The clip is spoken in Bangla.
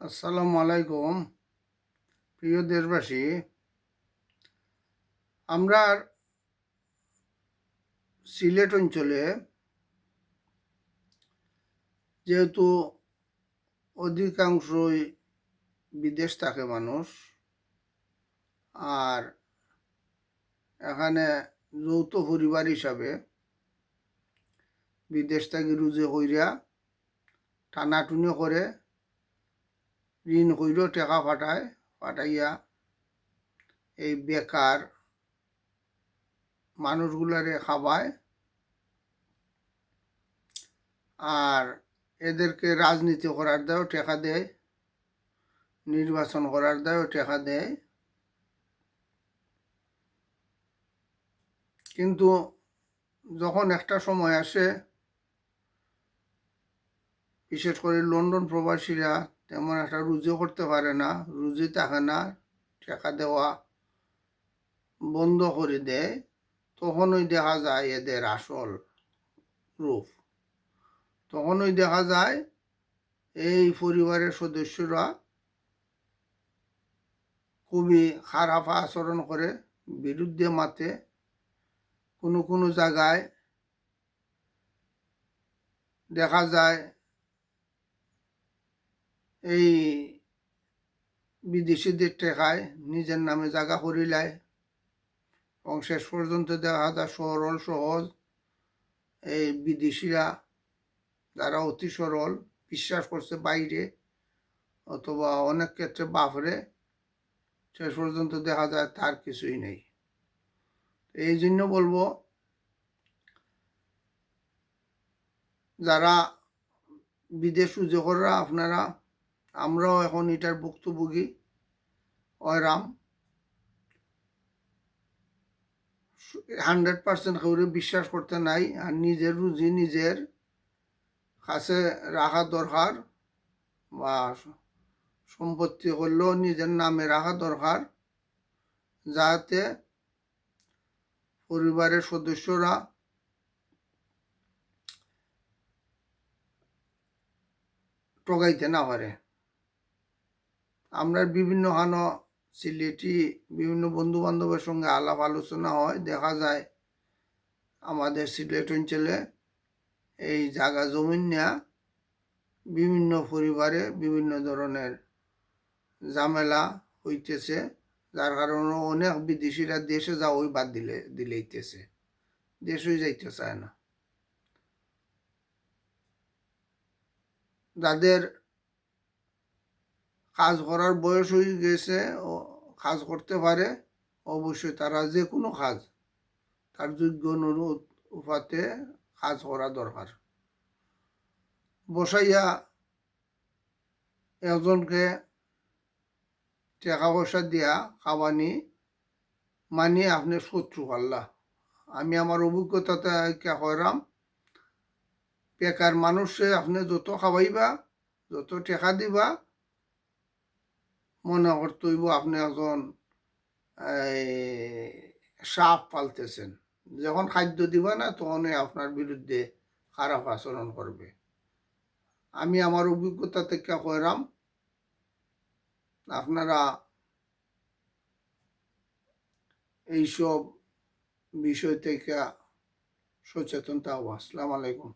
আসসালামু আলাইকুম, প্রিয় দেশবাসী। আমরা সিলেট অঞ্চলে যেহেতু অধিকাংশই বিদেশ থাকে মানুষ, আর এখানে যৌথ পরিবার হিসাবে বিদেশ থেকে রুজে হইরা টানাটুনি করে ঋণ হইলেও টাকা পাঠায়, পাঠাইয়া এই বেকার মানুষগুলারে খাওয়ায়। আর এদেরকে রাজনীতি করার দেয় টাকা দেয়। নির্বাচন করার দেয় টাকা দেয়। কিন্তু যখন একটা সময় আসে, বিশেষ করে লন্ডন প্রবাসীরা তেমন একটা রুজিও করতে পারে না। রুজি থাকে না, টাকা দেওয়া বন্ধ করে দেয়। তখনই দেখা যায় এদের আসল রূপ। তখনই দেখা যায় এই পরিবারের সদস্যরা খুবই খারাপ আচরণ করে, বিরুদ্ধে মাতে কোনো কোনো জায়গায় দেখা যায় এই বিদেশিদের টেকায় নিজের নামে জায়গা করিলায় এবং শেষ পর্যন্ত দেখা যায় সরল, সহজ। এই বিদেশিরা যারা অতি সরল, বিশ্বাস করছে বাইরে অথবা অনেক ক্ষেত্রে বাপরে, শেষ পর্যন্ত দেখা যায় তার কিছুই নেই। এই জন্য বলব, যারা বিদেশ উদ্যোগরা, আপনারা আমরাও এখন এটার ভুক্তভোগী। অয়রাম হান্ড্রেড পার্সেন্ট কাউরে বিশ্বাস করতে নাই আর নিজের রুজি নিজের কাছে রাখা দরকার বা সম্পত্তি হলেও নিজের নামে রাখা দরকার যাতে পরিবারের সদস্যরা ঠকাইতে না পারে। আমরা বিভিন্ন হান সিলেটি বিভিন্ন বন্ধু বান্ধবের সঙ্গে আলাপ আলোচনা হয়, দেখা যায় আমাদের সিলেট অঞ্চলে এই জায়গা জমিন নেয়া, বিভিন্ন পরিবারে বিভিন্ন ধরনের ঝামেলা হইতেছে, যার কারণে অনেক বিদেশিরা দেশে যাওয়াই বাদ দিলে, দিলেইতেছে। দেশই যাইতে চায় না। যাদের কাজ করার বয়স হয়ে গেছে, ও কাজ করতে পারে, অবশ্যই তারা যে কোনো কাজ, তার যোগ্য অনুরোধ উপাতে কাজ করা দরকার। বসাইয়া একজনকে টাকা পয়সা দিয়া খাওয়ানি মানি আপনি শত্রু আল্লাহ। আমি আমার অভিজ্ঞতাতে হইরাম, বেকার মানুষে আপনি যত খাওয়াইবা, যত টেকা দিবা মনে করতেইব আপনি এখন সাপ পালতেছেন। যখন খাদ্য দিবা না, তখনই আপনার বিরুদ্ধে খারাপ আচরণ করবে। আমি আমার অভিজ্ঞতা থেকে কইরাম, আপনারা এইসব বিষয় থেকে সচেতনতা আসসালামু আলাইকুম।